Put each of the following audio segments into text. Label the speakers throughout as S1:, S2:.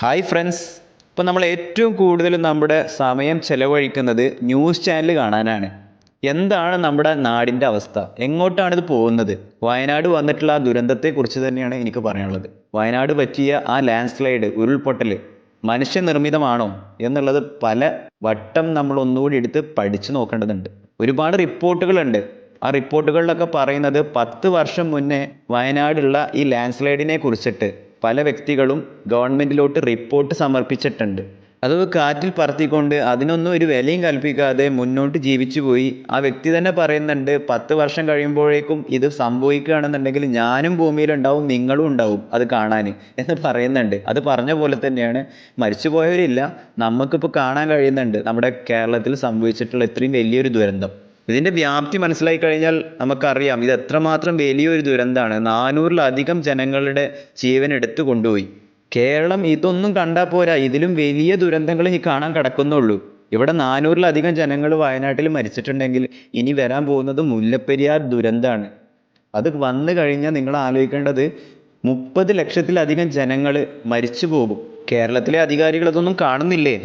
S1: Hi friends ഇപ്പോൾ നമ്മൾ ഏറ്റവും കൂടുതൽ നമ്മുടെ സമയം ചിലവഴിക്കുന്നത് ന്യൂസ് ചാനൽ കാണാനാണ്. എന്താണ് നമ്മുടെ നാടിന്റെ അവസ്ഥ? എങ്ങോട്ടാണ് ഇത് പോകുന്നത്? വയനാട് വന്നിട്ടുള്ള ആ ദുരന്തത്തെക്കുറിച്ച് തന്നെയാണ് എനിക്ക് പറയാനുള്ളത്. വയനാട് പറ്റിയ ആ ലാൻഡ് സ്ലൈഡ് ഉരുൾപൊട്ടൽ മനുഷ്യനിർമ്മിതമാണോ എന്നുള്ളത് പല വട്ടം നമ്മൾ ഒന്നുകൂടി എടുത്ത് പഠിച്ചു നോക്കേണ്ടതുണ്ട്. ഒരുപാട് റിപ്പോർട്ടുകളുണ്ട്. ആ റിപ്പോർട്ടുകളിലൊക്കെ പറയുന്നത് പത്ത് വർഷം മുന്നേ വയനാടുള്ള ഈ ലാൻഡ് സ്ലൈഡിനെ കുറിച്ചിട്ട് പല വ്യക്തികളും ഗവൺമെന്റിലോട്ട് റിപ്പോർട്ട് സമർപ്പിച്ചിട്ടുണ്ട്. അത് കാറ്റിൽ പറത്തിക്കൊണ്ട് അതിനൊന്നും ഒരു വിലയും കൽപ്പിക്കാതെ മുന്നോട്ട് ജീവിച്ചു പോയി. ആ വ്യക്തി തന്നെ പറയുന്നുണ്ട് പത്ത് വർഷം കഴിയുമ്പോഴേക്കും ഇത് സംഭവിക്കുകയാണെന്നുണ്ടെങ്കിൽ ഞാനും ഭൂമിയിലുണ്ടാവും നിങ്ങളും ഉണ്ടാവും അത് കാണാൻ എന്ന് പറയുന്നുണ്ട്. അത് പറഞ്ഞ പോലെ തന്നെയാണ്. മരിച്ചുപോയവരില്ല നമുക്കിപ്പോൾ കാണാൻ കഴിയുന്നുണ്ട്. നമ്മുടെ കേരളത്തിൽ സംഭവിച്ചിട്ടുള്ള ഇത്രയും വലിയൊരു ദുരന്തം. ഇതിന്റെ വ്യാപ്തി മനസ്സിലായി കഴിഞ്ഞാൽ നമുക്കറിയാം. ഇത് എത്രമാത്രം വലിയൊരു ദുരന്തമാണ് നാനൂറിലധികം ജനങ്ങളുടെ ജീവൻ എടുത്തു കൊണ്ടുപോയി. കേരളം ഇതൊന്നും കണ്ടാൽ പോരാ. ഇതിലും വലിയ ദുരന്തങ്ങൾ ഇനി കാണാൻ കിടക്കുന്നുള്ളൂ. ഇവിടെ നാനൂറിലധികം ജനങ്ങൾ വയനാട്ടിൽ മരിച്ചിട്ടുണ്ടെങ്കിൽ ഇനി വരാൻ പോകുന്നത് മുല്ലപ്പെരിയാർ ദുരന്തമാണ് അത് വന്നു കഴിഞ്ഞാൽ നിങ്ങൾ ആലോചിക്കേണ്ടത് മുപ്പത് ലക്ഷത്തിലധികം ജനങ്ങൾ മരിച്ചു പോകും. കേരളത്തിലെ അധികാരികൾ അതൊന്നും കാണുന്നില്ലേ?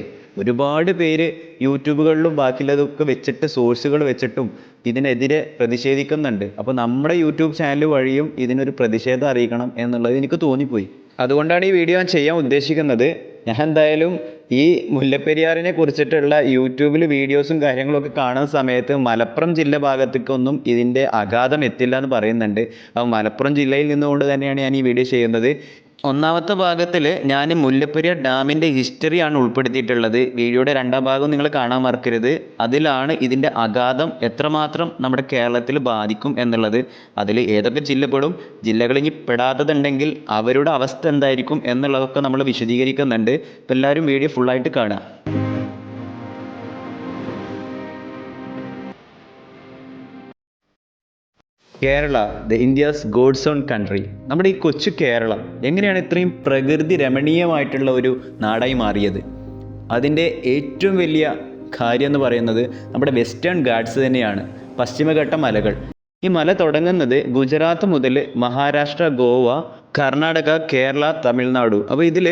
S1: ഒരുപാട് പേര് യൂട്യൂബുകളിലും ബാക്കിയുള്ളതൊക്കെ വെച്ചിട്ട് സോഴ്സുകൾ വെച്ചിട്ടും ഇതിനെതിരെ പ്രതിഷേധിക്കുന്നുണ്ട്. അപ്പോൾ നമ്മുടെ യൂട്യൂബ് ചാനൽ വഴിയും ഇതിനൊരു പ്രതിഷേധം അറിയിക്കണം എന്നുള്ളത് എനിക്ക് തോന്നിപ്പോയി. അതുകൊണ്ടാണ് ഈ വീഡിയോ ഞാൻ ചെയ്യാൻ ഉദ്ദേശിക്കുന്നത്. ഞാൻ എന്തായാലും ഈ മുല്ലപ്പെരിയാറിനെ കുറിച്ചിട്ടുള്ള യൂട്യൂബിൽ വീഡിയോസും കാര്യങ്ങളൊക്കെ കാണുന്ന സമയത്ത് മലപ്പുറം ജില്ല ഭാഗത്തേക്കൊന്നും ഇതിന്റെ അഗാധം എത്തില്ല എന്ന് പറയുന്നുണ്ട്. അപ്പോൾ മലപ്പുറം ജില്ലയിൽ നിന്നുകൊണ്ട് തന്നെയാണ് ഞാൻ ഈ വീഡിയോ ചെയ്യുന്നത്. ഒന്നാമത്തെ ഭാഗത്തിൽ ഞാൻ മുല്ലപ്പെരിയാർ ഡാമിന്റെ ഹിസ്റ്ററിയാണ് ഉൾപ്പെടുത്തിയിട്ടുള്ളത്. വീഡിയോയുടെ രണ്ടാം ഭാഗം നിങ്ങൾ കാണാൻ മറക്കരുത്. അതിലാണ് ഇതിന്റെ അഗാധം എത്രമാത്രം നമ്മുടെ കേരളത്തിൽ ബാധിക്കും എന്നുള്ളത്. അതിൽ ഏതൊക്കെ ജില്ല പെടും ജില്ലകൾ ഇനി പെടാത്തതുണ്ടെങ്കിൽ അവരുടെ അവസ്ഥ എന്തായിരിക്കും എന്നുള്ളതൊക്കെ നമ്മൾ വിശദീകരിക്കുന്നുണ്ട്. അപ്പോൾ എല്ലാവരും വീഡിയോ ഫുള്ളായിട്ട് കാണുക. Kerala the India's God's own country. നമ്മുടെ ഈ കൊച്ചു കേരളം എങ്ങനെയാണ് ഇത്രയും പ്രകൃതി രമണീയമായിട്ടുള്ള ഒരു നാടായി മാറിയത്? അതിന്റെ ഏറ്റവും വലിയ കാര്യം എന്ന് പറയുന്നത് നമ്മുടെ വെസ്റ്റേൺ ഗാഡ്സ് തന്നെയാണ് പശ്ചിമഘട്ട മലകൾ. ഈ മല തുടങ്ങുന്നത് ഗുജറാത്ത് മുതൽ മഹാരാഷ്ട്ര ഗോവ കർണാടക കേരള തമിഴ്നാടു. അപ്പോൾ ഇതിൽ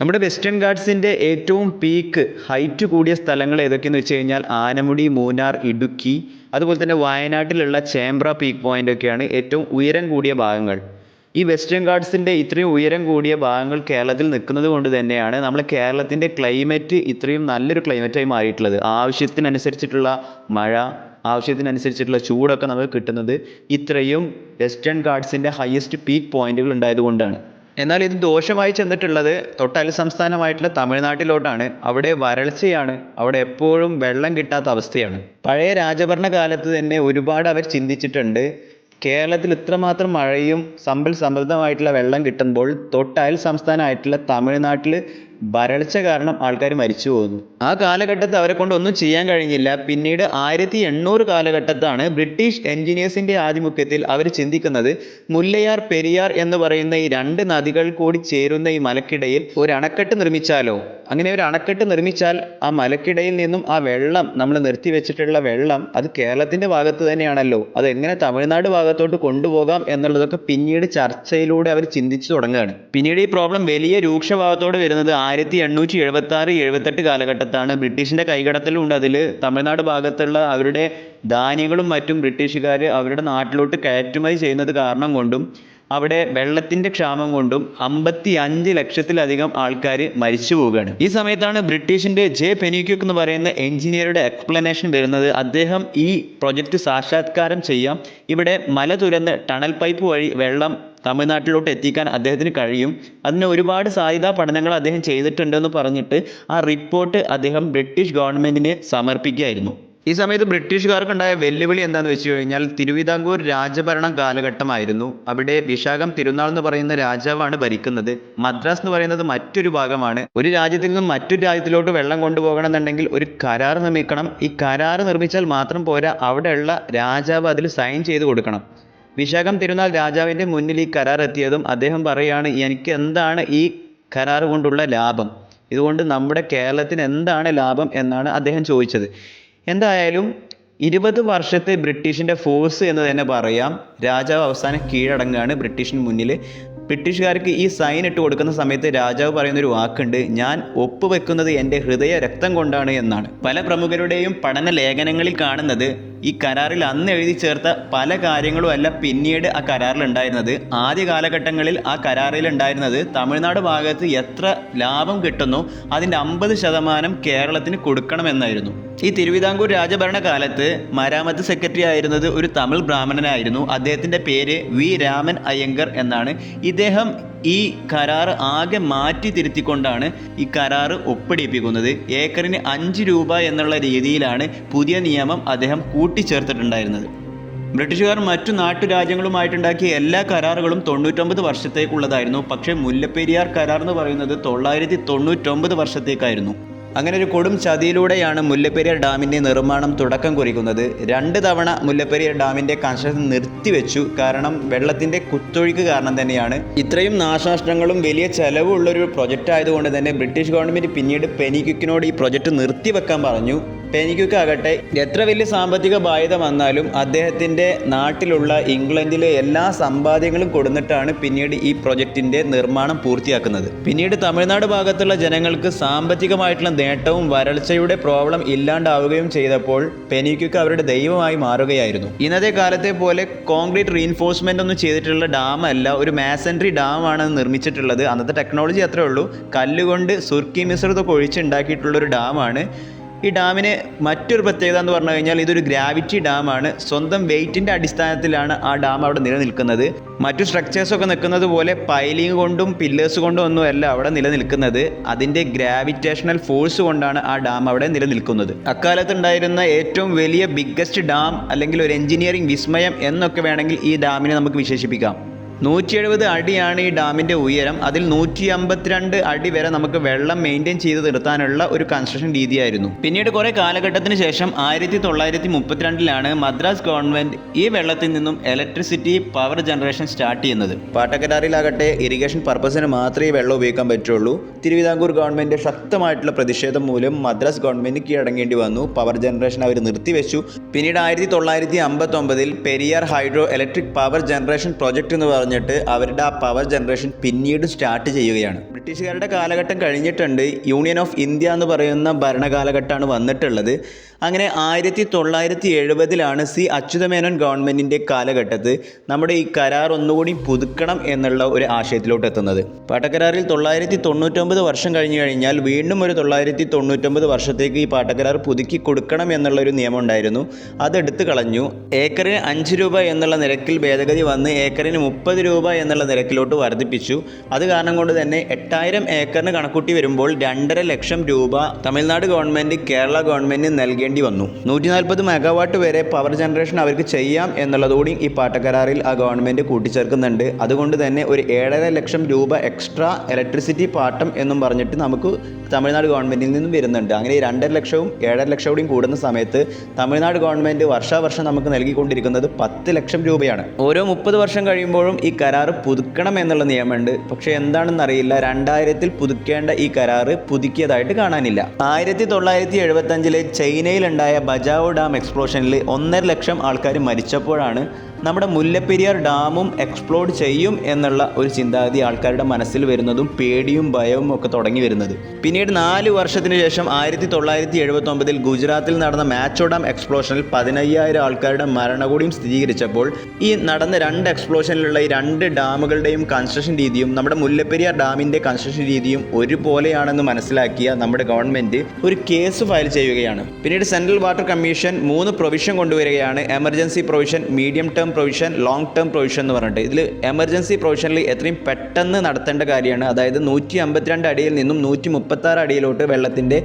S1: നമ്മുടെ വെസ്റ്റേൺ ഗാഡ്സിന്റെ ഏറ്റവും പീക്ക് ഹൈറ്റ് കൂടിയ സ്ഥലങ്ങൾ ഏതൊക്കെയെന്ന് വെച്ച് കഴിഞ്ഞാൽ ആനമുടി മൂന്നാർ ഇടുക്കി അതുപോലെ തന്നെ വയനാട്ടിലുള്ള ചേമ്പ്ര പീക്ക് പോയിന്റ് ഒക്കെയാണ് ഏറ്റവും ഉയരം കൂടിയ ഭാഗങ്ങൾ. ഈ വെസ്റ്റേൺ ഗാഡ്സിന്റെ ഇത്രയും ഉയരം കൂടിയ ഭാഗങ്ങൾ കേരളത്തിൽ നിൽക്കുന്നത് കൊണ്ട് തന്നെയാണ് നമ്മൾ കേരളത്തിന്റെ ക്ലൈമറ്റ് ഇത്രയും നല്ലൊരു ക്ലൈമറ്റായി മാറിയിട്ടുള്ളത്. ആവശ്യത്തിനനുസരിച്ചിട്ടുള്ള മഴ ആവശ്യത്തിനനുസരിച്ചിട്ടുള്ള ചൂടൊക്കെ നമുക്ക് കിട്ടുന്നത് ഇത്രയും വെസ്റ്റേൺ ഗാഡ്സിന്റെ ഹയസ്റ്റ് പീക്ക് പോയിന്റുകൾ ഉണ്ടായതുകൊണ്ടാണ് എന്നാൽ ഇത് ദോഷമായി ചെന്നിട്ടുള്ളത് തൊട്ടയൽ സംസ്ഥാനമായിട്ടുള്ള തമിഴ്നാട്ടിലോട്ടാണ്. അവിടെ വരൾച്ചയാണ്. അവിടെ എപ്പോഴും വെള്ളം കിട്ടാത്ത അവസ്ഥയാണ്. പഴയ രാജഭരണ കാലത്ത് തന്നെ ഒരുപാട് അവർ ചിന്തിച്ചിട്ടുണ്ട്. കേരളത്തിൽ ഇത്രമാത്രം മഴയും സമ്പൽ സമൃദ്ധമായിട്ടുള്ള വെള്ളം കിട്ടുമ്പോൾ തൊട്ടയൽ സംസ്ഥാനമായിട്ടുള്ള തമിഴ്നാട്ടിൽ വരൾച്ച കാരണം ആൾക്കാർ മരിച്ചു പോകുന്നു. ആ കാലഘട്ടത്തിൽ അവരെ കൊണ്ട് ഒന്നും ചെയ്യാൻ കഴിഞ്ഞില്ല. പിന്നീട് ആയിരത്തി എണ്ണൂറ് കാലഘട്ടത്താണ് ബ്രിട്ടീഷ് എഞ്ചിനീയേഴ്സിന്റെ ആധിമുഖ്യത്തിൽ അവർ ചിന്തിക്കുന്നത് മുല്ലയാർ പെരിയാർ എന്ന് പറയുന്ന ഈ രണ്ട് നദികൾ കൂടി ചേരുന്ന ഈ മലക്കിടയിൽ ഒരു അണക്കെട്ട് നിർമ്മിച്ചാലോ? അങ്ങനെ ഒരു അണക്കെട്ട് നിർമ്മിച്ചാൽ ആ മലക്കിടയിൽ നിന്നും ആ വെള്ളം നമ്മൾ നിർത്തി വെച്ചിട്ടുള്ള വെള്ളം അത് കേരളത്തിന്റെ ഭാഗത്ത് തന്നെയാണല്ലോ. അത് എങ്ങനെ തമിഴ്നാട് ഭാഗത്തോട്ട് കൊണ്ടുപോകാം എന്നുള്ളതൊക്കെ പിന്നീട് ചർച്ചയിലൂടെ അവർ ചിന്തിച്ചു തുടങ്ങുകയാണ്. പിന്നീട് ഈ പ്രോബ്ലം വലിയ രൂക്ഷഭാവത്തോടെ വരുന്നത് ആയിരത്തി എണ്ണൂറ്റി എഴുപത്തി ആറ് എഴുപത്തെട്ട് കാലഘട്ടത്താണ് ബ്രിട്ടീഷിന്റെ കൈകടത്തലുണ്ട് അതിൽ തമിഴ്നാട് ഭാഗത്തുള്ള അവരുടെ ധാന്യങ്ങളും മറ്റും ബ്രിട്ടീഷുകാർ അവരുടെ നാട്ടിലോട്ട് കയറ്റുമതി ചെയ്യുന്നത് കാരണം കൊണ്ടും അവിടെ വെള്ളത്തിന്റെ ക്ഷാമം കൊണ്ടും അമ്പത്തി അഞ്ച് ലക്ഷത്തിലധികം ആൾക്കാർ മരിച്ചു പോവുകയാണ്. ഈ സമയത്താണ് ബ്രിട്ടീഷിന്റെ ജെ പെനിക്യൂക്ക് എന്ന് പറയുന്ന എഞ്ചിനീയറുടെ എക്സ്പ്ലനേഷൻ വരുന്നത്. അദ്ദേഹം ഈ പ്രൊജക്റ്റ് സാക്ഷാത്കാരം ചെയ്യാം. ഇവിടെ മല തുരന്ന് ടണൽ പൈപ്പ് വഴി വെള്ളം തമിഴ്നാട്ടിലോട്ട് എത്തിക്കാൻ അദ്ദേഹത്തിന് കഴിയും. അതിന് ഒരുപാട് സാധ്യതാ പഠനങ്ങൾ അദ്ദേഹം ചെയ്തിട്ടുണ്ടെന്ന് പറഞ്ഞിട്ട് ആ റിപ്പോർട്ട് അദ്ദേഹം ബ്രിട്ടീഷ് ഗവൺമെന്റിന് സമർപ്പിക്കുകയായിരുന്നു. ഈ സമയത്ത് ബ്രിട്ടീഷുകാർക്കുണ്ടായ വെല്ലുവിളി എന്താണെന്ന് വെച്ച് കഴിഞ്ഞാൽ തിരുവിതാംകൂർ രാജഭരണ കാലഘട്ടമായിരുന്നു. അവിടെ വിശാഖം തിരുനാൾ എന്ന് പറയുന്ന രാജാവാണ് ഭരിക്കുന്നത്. മദ്രാസ് എന്ന് പറയുന്നത് മറ്റൊരു ഭാഗമാണ്. ഒരു രാജ്യത്തിൽ നിന്നും മറ്റൊരു രാജ്യത്തിലോട്ട് വെള്ളം കൊണ്ടുപോകണം എന്നുണ്ടെങ്കിൽ ഒരു കരാർ നിർമ്മിക്കണം. ഈ കരാർ നിർമ്മിച്ചാൽ മാത്രം പോരാ അവിടെയുള്ള രാജാവ് അതിൽ സൈൻ ചെയ്ത് കൊടുക്കണം. വിശാഖം തിരുനാൾ രാജാവിന്റെ മുന്നിൽ ഈ കരാർ എത്തിയതും അദ്ദേഹം പറയുകയാണ് എനിക്ക് എന്താണ് ഈ കരാർ കൊണ്ടുള്ള ലാഭം? ഇതുകൊണ്ട് നമ്മുടെ കേരളത്തിന് എന്താണ് ലാഭം? എന്നാണ് അദ്ദേഹം ചോദിച്ചത്. എന്തായാലും ഇരുപത് വർഷത്തെ ബ്രിട്ടീഷിന്റെ ഫോഴ്സ് എന്ന് തന്നെ പറയാം. രാജാവ് അവസാനം കീഴടങ്ങുകയാണ് ബ്രിട്ടീഷിന് മുന്നിൽ ബ്രിട്ടീഷുകാർക്ക് ഈ സൈൻ ഇട്ട് കൊടുക്കുന്ന സമയത്ത് രാജാവ് പറയുന്നൊരു വാക്കുണ്ട് ഞാൻ ഒപ്പുവെക്കുന്നത് എന്റെ ഹൃദയ രക്തം കൊണ്ടാണ് എന്നാണ്. പല പ്രമുഖരുടെയും പഠന ലേഖനങ്ങളിൽ കാണുന്നത് ഈ കരാറിൽ അന്ന് എഴുതി ചേർത്ത പല കാര്യങ്ങളും അല്ല പിന്നീട് ആ കരാറിൽ ഉണ്ടായിരുന്നത്. ആദ്യ കാലഘട്ടങ്ങളിൽ ആ കരാറിൽ ഉണ്ടായിരുന്നത് തമിഴ്നാട് ഭാഗത്ത് എത്ര ലാഭം കിട്ടുന്നു അതിന്റെ അമ്പത് ശതമാനം കേരളത്തിന് കൊടുക്കണമെന്നായിരുന്നു. ഈ തിരുവിതാംകൂർ രാജഭരണ കാലത്ത് മരാമത്ത് സെക്രട്ടറി ആയിരുന്നത് ഒരു തമിഴ് ബ്രാഹ്മണനായിരുന്നു. അദ്ദേഹത്തിന്റെ പേര് വി രാമൻ അയ്യങ്കർ എന്നാണ്. ഇദ്ദേഹം ഈ കരാർ ആകെ മാറ്റി തിരുത്തിക്കൊണ്ടാണ് ഈ കരാർ ഒപ്പിടിപ്പിക്കുന്നത്. ഏക്കറിന് അഞ്ച് രൂപ എന്നുള്ള രീതിയിലാണ് പുതിയ നിയമം അദ്ദേഹം കൂട്ടിച്ചേർത്തിട്ടുണ്ടായിരുന്നത്. ബ്രിട്ടീഷുകാർ മറ്റു നാട്ടുരാജ്യങ്ങളുമായിട്ടുണ്ടാക്കിയ എല്ലാ കരാറുകളും തൊണ്ണൂറ്റൊമ്പത് വർഷത്തേക്കുള്ളതായിരുന്നു. പക്ഷേ മുല്ലപ്പെരിയാർ കരാർ എന്ന് പറയുന്നത് തൊള്ളായിരത്തി തൊണ്ണൂറ്റൊമ്പത് വർഷത്തേക്കായിരുന്നു. അങ്ങനെ ഒരു കൊടും ചതിയിലൂടെയാണ് മുല്ലപ്പെരിയാർ ഡാമിന്റെ നിർമ്മാണം തുടക്കം കുറിക്കുന്നത്. രണ്ട് തവണ മുല്ലപ്പെരിയാർ ഡാമിന്റെ കൺസ്ട്രക്ഷൻ നിർത്തിവെച്ചു. കാരണം വെള്ളത്തിന്റെ കുത്തൊഴുക്ക് കാരണം തന്നെയാണ്. ഇത്രയും നാശനഷ്ടങ്ങളും വലിയ ചെലവുള്ളൊരു പ്രൊജക്റ്റ് ആയതുകൊണ്ട് തന്നെ ബ്രിട്ടീഷ് ഗവൺമെന്റ് പിന്നീട് പെനിക്വിക്കിനോട് ഈ പ്രൊജക്റ്റ് നിർത്തിവെക്കാൻ പറഞ്ഞു. പെനിക്വിക്ക് ആകട്ടെ എത്ര വലിയ സാമ്പത്തിക ബാധ്യത വന്നാലും അദ്ദേഹത്തിന്റെ നാട്ടിലുള്ള ഇംഗ്ലണ്ടിലെ എല്ലാ സമ്പാദ്യങ്ങളും കൊടുത്തിട്ടാണ് പിന്നീട് ഈ പ്രൊജക്റ്റിന്റെ നിർമ്മാണം പൂർത്തിയാക്കുന്നത്. പിന്നീട് തമിഴ്നാട് ഭാഗത്തുള്ള ജനങ്ങൾക്ക് സാമ്പത്തികമായിട്ടുള്ള നേട്ടവും വരൾച്ചയുടെ പ്രോബ്ലം ഇല്ലാണ്ടാവുകയും ചെയ്തപ്പോൾ പെനിക്കുക്ക് അവരുടെ ദൈവമായി മാറുകയായിരുന്നു. ഇന്നത്തെ കാലത്തെ പോലെ കോൺക്രീറ്റ് റീൻഫോഴ്സ്മെന്റ് ഒന്നും ചെയ്തിട്ടുള്ള ഡാം അല്ല ഒരു മാസൻട്രി ആണ് നിർമ്മിച്ചിട്ടുള്ളത്. അന്നത്തെ ടെക്നോളജി അത്രേ ഉള്ളൂ. കല്ലുകൊണ്ട് സുർക്കി മിശ്രിതൊക്കെ ഒഴിച്ചുണ്ടാക്കിയിട്ടുള്ള ഒരു ഡാമാണ് ഈ ഡാമിന് മറ്റൊരു പ്രത്യേകത എന്ന് പറഞ്ഞു കഴിഞ്ഞാൽ ഇതൊരു ഗ്രാവിറ്റി ഡാമാണ്. സ്വന്തം വെയിറ്റിന്റെ അടിസ്ഥാനത്തിലാണ് ആ ഡാം അവിടെ നിലനിൽക്കുന്നത്. മറ്റു സ്ട്രക്ചേഴ്സൊക്കെ നിൽക്കുന്നത് പോലെ പൈലിംഗ് കൊണ്ടും പില്ലേഴ്സ് കൊണ്ടും ഒന്നും അല്ല അവിടെ നിലനിൽക്കുന്നത്. അതിന്റെ ഗ്രാവിറ്റേഷണൽ ഫോഴ്സ് കൊണ്ടാണ് ആ ഡാം അവിടെ നിലനിൽക്കുന്നത്. അക്കാലത്തുണ്ടായിരുന്ന ഏറ്റവും വലിയ ബിഗ്ഗസ്റ്റ് ഡാം അല്ലെങ്കിൽ ഒരു എഞ്ചിനീയറിംഗ് വിസ്മയം എന്നൊക്കെ വേണമെങ്കിൽ ഈ ഡാമിനെ നമുക്ക് വിശേഷിപ്പിക്കാം. നൂറ്റി എഴുപത് അടിയാണ് ഈ ഡാമിന്റെ ഉയരം. അതിൽ നൂറ്റി അമ്പത്തിരണ്ട് അടി വരെ നമുക്ക് വെള്ളം മെയിന്റെയിൻ ചെയ്ത് നിർത്താനുള്ള ഒരു കൺസ്ട്രക്ഷൻ രീതിയായിരുന്നു. പിന്നീട് കുറേ കാലഘട്ടത്തിന് ശേഷം ആയിരത്തി തൊള്ളായിരത്തി മുപ്പത്തിരണ്ടിലാണ് മദ്രാസ് ഗവൺമെന്റ് ഈ വെള്ളത്തിൽ നിന്നും ഇലക്ട്രിസിറ്റി പവർ ജനറേഷൻ സ്റ്റാർട്ട് ചെയ്യുന്നത്. പാട്ടക്കരാറിലാകട്ടെ ഇറിഗേഷൻ പർപ്പസിന് മാത്രമേ വെള്ളം ഉപയോഗിക്കാൻ പറ്റുള്ളൂ. തിരുവിതാംകൂർ ഗവൺമെന്റ് ശക്തമായിട്ടുള്ള പ്രതിഷേധം മൂലം മദ്രാസ് ഗവൺമെന്റ് കീഴടങ്ങേണ്ടി വന്നു. പവർ ജനറേഷൻ അവർ നിർത്തിവെച്ചു. പിന്നീട് ആയിരത്തി തൊള്ളായിരത്തി അമ്പത്തൊമ്പതിൽ Periyar hydro electric power generation project എന്ന് പറഞ്ഞിട്ട് അവരുടെ ആ പവർ ജനറേഷൻ പിന്നീട് സ്റ്റാർട്ട് ചെയ്യുകയാണ്. ബ്രിട്ടീഷുകാരുടെ കാലഘട്ടം കഴിഞ്ഞിട്ടുണ്ട്. യൂണിയൻ ഓഫ് ഇന്ത്യ എന്ന് പറയുന്ന ഭരണകാലഘട്ടമാണ് വന്നിട്ടുള്ളത്. അങ്ങനെ ആയിരത്തി തൊള്ളായിരത്തി എഴുപതിലാണ് സി അച്യുതമേനോൻ ഗവൺമെന്റിന്റെ കാലഘട്ടത്ത് നമ്മുടെ ഈ കരാർ ഒന്നുകൂടി പുതുക്കണം എന്നുള്ള ഒരു ആശയത്തിലോട്ട് എത്തുന്നത്. പാട്ടക്കരാറിൽ തൊള്ളായിരത്തി തൊണ്ണൂറ്റൊമ്പത് വർഷം കഴിഞ്ഞു കഴിഞ്ഞാൽ വീണ്ടും ഒരു തൊള്ളായിരത്തി തൊണ്ണൂറ്റൊമ്പത് വർഷത്തേക്ക് ഈ പാട്ടക്കരാർ പുതുക്കി കൊടുക്കണം എന്നുള്ള ഒരു നിയമം ഉണ്ടായിരുന്നു അതെടുത്ത് കളഞ്ഞു. ഏക്കറിന് അഞ്ച് രൂപ എന്നുള്ള നിരക്കിൽ ഭേദഗതി വന്ന് ഏക്കറിന് മുപ്പത് രൂപ എന്നുള്ള നിരക്കിലോട്ട് വർദ്ധിപ്പിച്ചു. അത് കാരണം കൊണ്ട് തന്നെ എട്ടായിരം ഏക്കറിന് കണക്കൂട്ടി വരുമ്പോൾ രണ്ടര ലക്ഷം രൂപ തമിഴ്നാട് ഗവൺമെന്റ് കേരള ഗവൺമെന്റ് നൽകേണ്ടി വന്നു. നൂറ്റി നാൽപ്പത് മെഗാവാട്ട് വരെ പവർ ജനറേഷൻ അവർക്ക് ചെയ്യാം എന്നുള്ളതുകൂടി ഈ പാട്ടക്കരാറിൽ ആ ഗവൺമെന്റ് കൂട്ടിച്ചേർക്കുന്നുണ്ട്. അതുകൊണ്ട് തന്നെ ഒരു ഏഴര ലക്ഷം രൂപ എക്സ്ട്രാ ഇലക്ട്രിസിറ്റി പാട്ടം എന്നും പറഞ്ഞിട്ട് നമുക്ക് തമിഴ്നാട് ഗവൺമെന്റിൽ നിന്നും വരുന്നുണ്ട്. അങ്ങനെ ഈ രണ്ടര ലക്ഷവും ഏഴര ലക്ഷം കൂടിയും കൂടുന്ന സമയത്ത് തമിഴ്നാട് ഗവൺമെന്റ് വർഷാവർഷം നമുക്ക് നൽകിക്കൊണ്ടിരിക്കുന്നത് പത്ത് ലക്ഷം രൂപയാണ്. ഓരോ മുപ്പത് വർഷം കഴിയുമ്പോഴും ഈ കരാർ പുതുക്കണം എന്നുള്ള നിയമമുണ്ട്. പക്ഷേ എന്താണെന്ന് അറിയില്ല രണ്ടായിരത്തിൽ പുതുക്കേണ്ട ഈ കരാർ പുതുക്കിയതായിട്ട് കാണാനില്ല. ആയിരത്തി തൊള്ളായിരത്തി എഴുപത്തഞ്ചിലെ ചൈനയിലുണ്ടായ ബജാവോ ഡാം എക്സ്പ്ലോഷനിൽ ഒന്നര ലക്ഷം ആൾക്കാർ മരിച്ചപ്പോഴാണ് നമ്മുടെ മുല്ലപ്പെരിയാർ ഡാമും എക്സ്പ്ലോഡ് ചെയ്യും എന്നുള്ള ഒരു ചിന്താഗതി ആൾക്കാരുടെ മനസ്സിൽ വരുന്നതും പേടിയും ഭയവും ഒക്കെ തുടങ്ങി വരുന്നത്. പിന്നീട് നാല് വർഷത്തിന് ശേഷം ആയിരത്തി തൊള്ളായിരത്തി എഴുപത്തി ഒമ്പതിൽ ഗുജറാത്തിൽ നടന്ന മാച്ചോ ഡാം എക്സ്പ്ലോഷനിൽ പതിനയ്യായിരം ആൾക്കാരുടെ മരണകൂടിയും സ്ഥിരീകരിച്ചപ്പോൾ ഈ നടന്ന രണ്ട് എക്സ്പ്ലോഷനിലുള്ള ഈ രണ്ട് ഡാമുകളുടെയും കൺസ്ട്രക്ഷൻ രീതിയും നമ്മുടെ മുല്ലപ്പെരിയാർ ഡാമിന്റെ കൺസ്ട്രക്ഷൻ രീതിയും ഒരുപോലെയാണെന്ന് മനസ്സിലാക്കിയ നമ്മുടെ ഗവൺമെന്റ് ഒരു കേസ് ഫയൽ ചെയ്യുകയാണ്. പിന്നീട് സെൻട്രൽ വാട്ടർ കമ്മീഷൻ മൂന്ന് പ്രൊവിഷൻ കൊണ്ടുവരികയാണ്. Emergency provision medium term provision long term provision എന്ന് പറഞ്ഞിട്ട്. ഇതിൽ എമർജൻസി പ്രൊവിഷനിൽ എത്രയും പെട്ടെന്ന് നടത്തേണ്ട കാര്യമാണ്. അതായത് നൂറ്റി അമ്പത്തിരണ്ട് അടിയിൽ നിന്നും നൂറ്റി മുപ്പത്താറ് അടിയിലോട്ട് വെള്ളത്തിന്റെ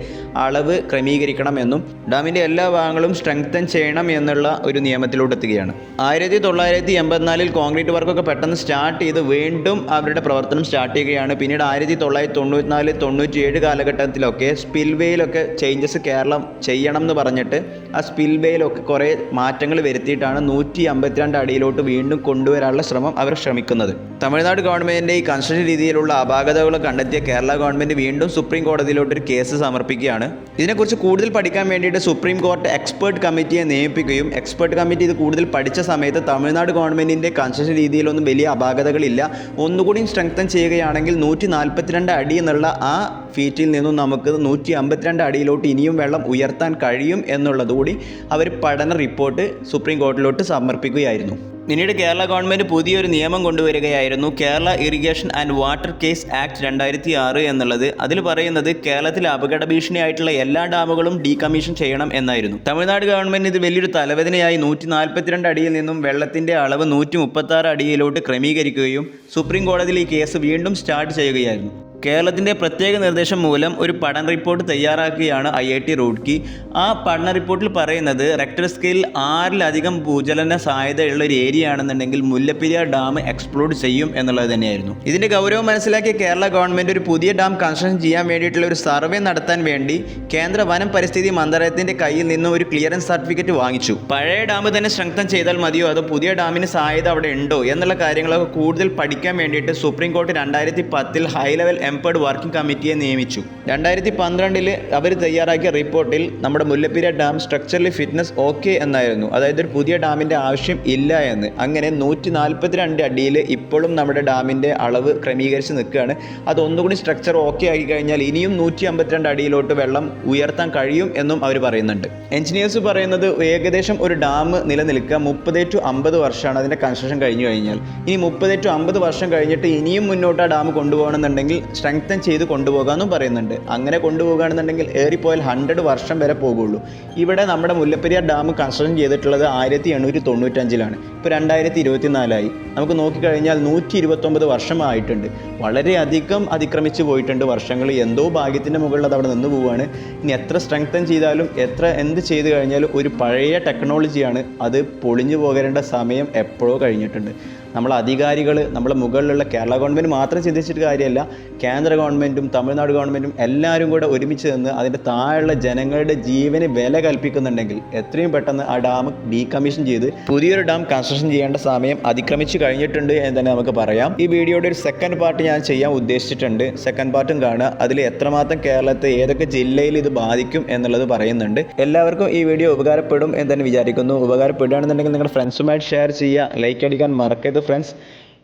S1: അളവ് ക്രമീകരിക്കണം എന്നും ഡാമിന്റെ എല്ലാ ഭാഗങ്ങളും സ്ട്രെങ്തൻ ചെയ്യണം എന്നുള്ള ഒരു നിയമത്തിലോട്ട് എത്തുകയാണ്. ആയിരത്തി തൊള്ളായിരത്തി എൺപത്തിനാലിൽ കോൺക്രീറ്റ് വർക്കൊക്കെ പെട്ടെന്ന് സ്റ്റാർട്ട് ചെയ്ത് വീണ്ടും അവരുടെ പ്രവർത്തനം സ്റ്റാർട്ട് ചെയ്യുകയാണ്. പിന്നീട് ആയിരത്തി തൊള്ളായിരത്തി തൊണ്ണൂറ്റിനാല് തൊണ്ണൂറ്റിയേഴ് കാലഘട്ടത്തിലൊക്കെ സ്പിൽവേയിലൊക്കെ ചേഞ്ചസ് കേരളം ചെയ്യണം എന്ന് പറഞ്ഞിട്ട് ആ സ്പിൽവേയിലൊക്കെ കുറേ മാറ്റങ്ങൾ വരുത്തിയിട്ടാണ് നൂറ്റി അമ്പത്തിരണ്ട് നാൽപ്പത്തിരണ്ട് അടിയിലോട്ട് വീണ്ടും കൊണ്ടുവരാനുള്ള ശ്രമം അവർ ശ്രമിക്കുന്നത്. തമിഴ്നാട് ഗവൺമെന്റിന്റെ ഈ കൺസ്ട്രക്ഷൻ രീതിയിലുള്ള അപാകതകൾ കണ്ടെത്തിയ കേരള ഗവൺമെന്റ് വീണ്ടും സുപ്രീം കോടതിയിലോട്ട് ഒരു കേസ് സമർപ്പിക്കുകയാണ്. ഇതിനെക്കുറിച്ച് കൂടുതൽ പഠിക്കാൻ വേണ്ടിയിട്ട് സുപ്രീം കോർട്ട് എക്സ്പേർട്ട് കമ്മിറ്റിയെ നിയമിപ്പിക്കുകയും എക്സ്പേർട്ട് കമ്മിറ്റി ഇത് കൂടുതൽ പഠിച്ച സമയത്ത് തമിഴ്നാട് ഗവൺമെന്റിന്റെ കൺസ്ട്രക്ഷൻ രീതിയിലൊന്നും വലിയ അപാകതകളില്ല. ഒന്നുകൂടി സ്ട്രെങ്തൻ ചെയ്യുകയാണെങ്കിൽ നൂറ്റി നാൽപ്പത്തിരണ്ട് അടി എന്നുള്ള ആ ഫീറ്റിൽ നിന്നും നമുക്ക് നൂറ്റി അമ്പത്തിരണ്ട് അടിയിലോട്ട് ഇനിയും വെള്ളം ഉയർത്താൻ കഴിയും എന്നുള്ളതുകൂടി അവർ പഠന റിപ്പോർട്ട് സുപ്രീം കോർട്ടിലോട്ട് സമർപ്പിക്കുകയായിരുന്നു. പിന്നീട് കേരള ഗവൺമെന്റ് പുതിയൊരു നിയമം കൊണ്ടുവരികയായിരുന്നു. Kerala irrigation and water case act രണ്ടായിരത്തി ആറ് എന്നുള്ളത്. അതിൽ പറയുന്നത് കേരളത്തിലെ അപകട ഭീഷണിയായിട്ടുള്ള എല്ലാ ഡാമുകളും ഡീകമ്മീഷൻ ചെയ്യണം എന്നായിരുന്നു. തമിഴ്നാട് ഗവൺമെന്റ് ഇത് വലിയൊരു തലവേദനയായി നൂറ്റി നാൽപ്പത്തിരണ്ട് അടിയിൽ നിന്നും വെള്ളത്തിന്റെ അളവ് നൂറ്റി മുപ്പത്തി അടിയിലോട്ട് ക്രമീകരിക്കുകയും സുപ്രീം കോടതിയിൽ ഈ കേസ് വീണ്ടും സ്റ്റാർട്ട് ചെയ്യുകയായിരുന്നു. കേരളത്തിന്റെ പ്രത്യേക നിർദ്ദേശം മൂലം ഒരു പഠന റിപ്പോർട്ട് തയ്യാറാക്കുകയാണ് ഐ ഐ ടി റൂഡ്കി ആ പഠന റിപ്പോർട്ടിൽ പറയുന്നത് റെക്ടർ സ്കെയിലിൽ ആറിലധികം ഭൂചലന സാധ്യതയുള്ള ഒരു ഏരിയ ആണെന്നുണ്ടെങ്കിൽ മുല്ലപ്പെരിയാർ ഡാം എക്സ്പ്ലോഡ് ചെയ്യും എന്നുള്ളത് തന്നെയായിരുന്നു. ഇതിന്റെ ഗൗരവം മനസ്സിലാക്കിയ കേരള ഗവൺമെന്റ് ഒരു പുതിയ ഡാം കൺസ്ട്രക്ഷൻ ചെയ്യാൻ വേണ്ടിയിട്ടുള്ള ഒരു സർവേ നടത്താൻ വേണ്ടി കേന്ദ്ര വനം പരിസ്ഥിതി മന്ത്രാലയത്തിന്റെ കയ്യിൽ നിന്നും ഒരു ക്ലിയറൻസ് സർട്ടിഫിക്കറ്റ് വാങ്ങിച്ചു. പഴയ ഡാം തന്നെ സ്ട്രെങ്തൻ ചെയ്താൽ മതിയോ? അതോ പുതിയ ഡാമിന് സാധ്യത അവിടെ ഉണ്ടോ? എന്നുള്ള കാര്യങ്ങളൊക്കെ കൂടുതൽ പഠിക്കാൻ വേണ്ടിയിട്ട് സുപ്രീം കോടതി രണ്ടായിരത്തി പത്തിൽ ഹൈ ലെവൽ എംപേർഡ് വർക്കിംഗ് കമ്മിറ്റിയെ നിയമിച്ചു. രണ്ടായിരത്തി പന്ത്രണ്ടിൽ അവർ തയ്യാറാക്കിയ റിപ്പോർട്ടിൽ നമ്മുടെ Mullaperiyar dam structurally fitness okay എന്നായിരുന്നു. അതായത് ഒരു പുതിയ ഡാമിന്റെ ആവശ്യം ഇല്ല എന്ന്. അങ്ങനെ നൂറ്റി നാൽപ്പത്തിരണ്ട് അടിയിൽ ഇപ്പോഴും നമ്മുടെ ഡാമിന്റെ അളവ് ക്രമീകരിച്ച് നിൽക്കുകയാണ്. അത് ഒന്നുകൂടി സ്ട്രക്ചർ ഓക്കെ ആയി കഴിഞ്ഞാൽ ഇനിയും നൂറ്റി അമ്പത്തിരണ്ട് അടിയിലോട്ട് വെള്ളം ഉയർത്താൻ കഴിയും എന്നും അവർ പറയുന്നുണ്ട്. എഞ്ചിനീയേഴ്സ് പറയുന്നത് ഏകദേശം ഒരു ഡാം നിലനിൽക്കുക മുപ്പത് ടു അമ്പത് വർഷമാണ് അതിന്റെ കൺസ്ട്രക്ഷൻ കഴിഞ്ഞു കഴിഞ്ഞാൽ. ഇനി മുപ്പത് ടു അമ്പത് വർഷം കഴിഞ്ഞിട്ട് ഇനിയും മുന്നോട്ട് ആ ഡാം കൊണ്ടുപോകണമെന്നുണ്ടെങ്കിൽ സ്ട്രെങ്തൻ ചെയ്ത് കൊണ്ടുപോകാമെന്നും പറയുന്നുണ്ട്. അങ്ങനെ കൊണ്ടുപോകുകയാണെന്നുണ്ടെങ്കിൽ ഏറിപ്പോയാൽ ഹൺഡ്രഡ് വർഷം വരെ പോകുള്ളൂ. ഇവിടെ നമ്മുടെ മുല്ലപ്പെരിയാർ ഡാം കൺസ്ട്രക്ഷൻ ചെയ്തിട്ടുള്ളത് ആയിരത്തി എണ്ണൂറ്റി തൊണ്ണൂറ്റഞ്ചിലാണ് ഇപ്പോൾ രണ്ടായിരത്തി ഇരുപത്തി നാലായി നമുക്ക് നോക്കിക്കഴിഞ്ഞാൽ നൂറ്റി ഇരുപത്തൊമ്പത് വർഷമായിട്ടുണ്ട്. വളരെയധികം അതിക്രമിച്ചു പോയിട്ടുണ്ട് വർഷങ്ങൾ. എന്തോ ഭാഗ്യത്തിന്റെ മുകളിൽ അത് അവിടെ നിന്ന് പോവുകയാണ് ഇനി എത്ര സ്ട്രെങ്തൻ ചെയ്താലും എത്ര എന്ത് ചെയ്തു കഴിഞ്ഞാലും ഒരു പഴയ ടെക്നോളജിയാണ് അത് പൊളിഞ്ഞു പോകേണ്ട സമയം എപ്പോഴോ കഴിഞ്ഞിട്ടുണ്ട്. നമ്മൾ അധികാരികൾ നമ്മളെ മുകളിലുള്ള കേരള ഗവൺമെന്റ് മാത്രം ചിന്തിച്ചിട്ട് കാര്യമല്ല കേന്ദ്ര ഗവൺമെന്റും തമിഴ്നാട് ഗവൺമെന്റും എല്ലാവരും കൂടെ ഒരുമിച്ച് നിന്ന് അതിന്റെ താഴെയുള്ള ജനങ്ങളുടെ ജീവന് വില കൽപ്പിക്കുന്നുണ്ടെങ്കിൽ എത്രയും പെട്ടെന്ന് ആ ഡാം ഡീകമ്മീഷൻ ചെയ്ത് പുതിയൊരു ഡാം കൺസ്ട്രക്ഷൻ ചെയ്യേണ്ട സമയം അതിക്രമിച്ച് കഴിഞ്ഞിട്ടുണ്ട് എന്ന് തന്നെ നമുക്ക് പറയാം. ഈ വീഡിയോയുടെ ഒരു സെക്കൻഡ് പാർട്ട് ഞാൻ ചെയ്യാൻ ഉദ്ദേശിച്ചിട്ടുണ്ട്. സെക്കൻഡ് പാർട്ടും കാണുക. അതിൽ എത്രമാത്രം കേരളത്തെ ഏതൊക്കെ ജില്ലയിൽ ഇത് ബാധിക്കും എന്നുള്ളത് പറയുന്നുണ്ട്. എല്ലാവർക്കും ഈ വീഡിയോ ഉപകാരപ്പെടും എന്ന് തന്നെ വിചാരിക്കുന്നു. ഉപകാരപ്പെടുകയാണെന്നുണ്ടെങ്കിൽ നിങ്ങളുടെ ഫ്രണ്ട്സുമായിട്ട് ഷെയർ ചെയ്യുക. ലൈക്ക് അടിക്കാൻ മറക്കരുത്. ഫ്രണ്ട്സ്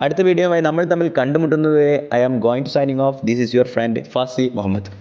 S1: അടുത്ത വീഡിയോയുമായി നമ്മൾ തമ്മിൽ കണ്ടുമുട്ടുന്നതുവരെ I am going to signing off this is your friend Fazi Muhammad